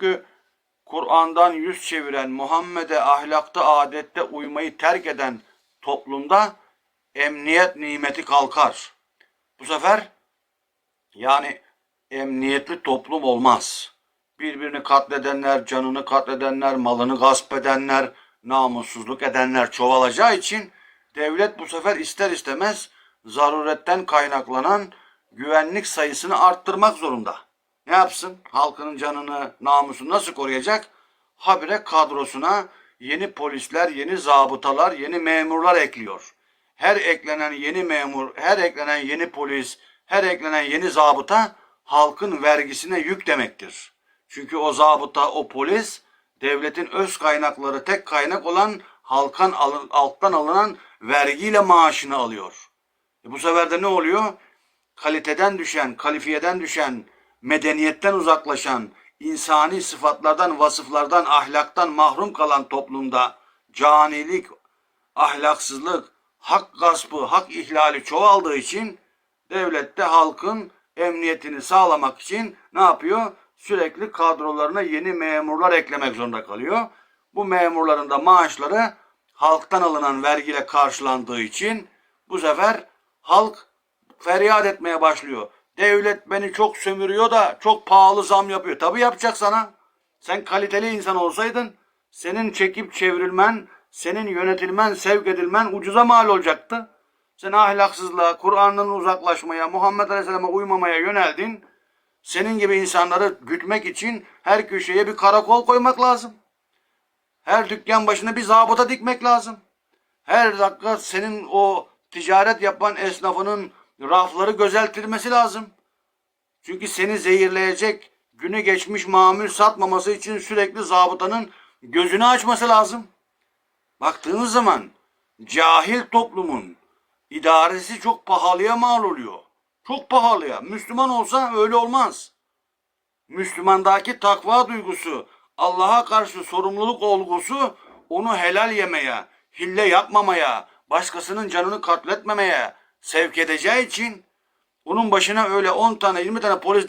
Çünkü Kur'an'dan yüz çeviren, Muhammed'e ahlakta, adette uymayı terk eden toplumda emniyet nimeti kalkar. Bu sefer yani emniyetli toplum olmaz. Birbirini katledenler, canını katledenler, malını gasp edenler, namussuzluk edenler çoğalacağı için devlet bu sefer ister istemez zaruretten kaynaklanan güvenlik sayısını arttırmak zorunda. Yapsın? Halkının canını, namusunu nasıl koruyacak? Habire kadrosuna yeni polisler, yeni zabıtalar, yeni memurlar ekliyor. Her eklenen yeni memur, her eklenen yeni polis, her eklenen yeni zabıta halkın vergisine yük demektir. Çünkü o zabıta, o polis devletin öz kaynakları tek kaynak olan halkan alttan alınan vergiyle maaşını alıyor. E bu sefer de ne oluyor? Kaliteden düşen, kalifiyeden düşen, medeniyetten uzaklaşan, insani sıfatlardan, vasıflardan, ahlaktan mahrum kalan toplumda canilik, ahlaksızlık, hak gaspı, hak ihlali çoğaldığı için devlet de halkın emniyetini sağlamak için ne yapıyor? Sürekli kadrolarına yeni memurlar eklemek zorunda kalıyor. Bu memurların da maaşları halktan alınan vergiyle karşılandığı için bu sefer halk feryat etmeye başlıyor. Devlet beni çok sömürüyor da çok pahalı zam yapıyor. Tabii yapacak sana. Sen kaliteli insan olsaydın senin çekip çevrilmen, senin yönetilmen, sevk edilmen ucuza mal olacaktı. Sen ahlaksızlığa, Kur'an'dan uzaklaşmaya, Muhammed Aleyhisselam'a uymamaya yöneldin. Senin gibi insanları gütmek için her köşeye bir karakol koymak lazım. Her dükkan başına bir zabıta dikmek lazım. Her dakika senin o ticaret yapan esnafının rafları gözeltilmesi lazım. Çünkü seni zehirleyecek günü geçmiş mamul satmaması için sürekli zabıtanın gözünü açması lazım. Baktığınız zaman cahil toplumun idaresi çok pahalıya mal oluyor. Çok pahalıya. Müslüman olsa öyle olmaz. Müslümandaki takva duygusu, Allah'a karşı sorumluluk olgusu onu helal yemeye, hille yapmamaya, başkasının canını katletmemeye sevk edeceği için onun başına öyle 10 tane 20 tane polis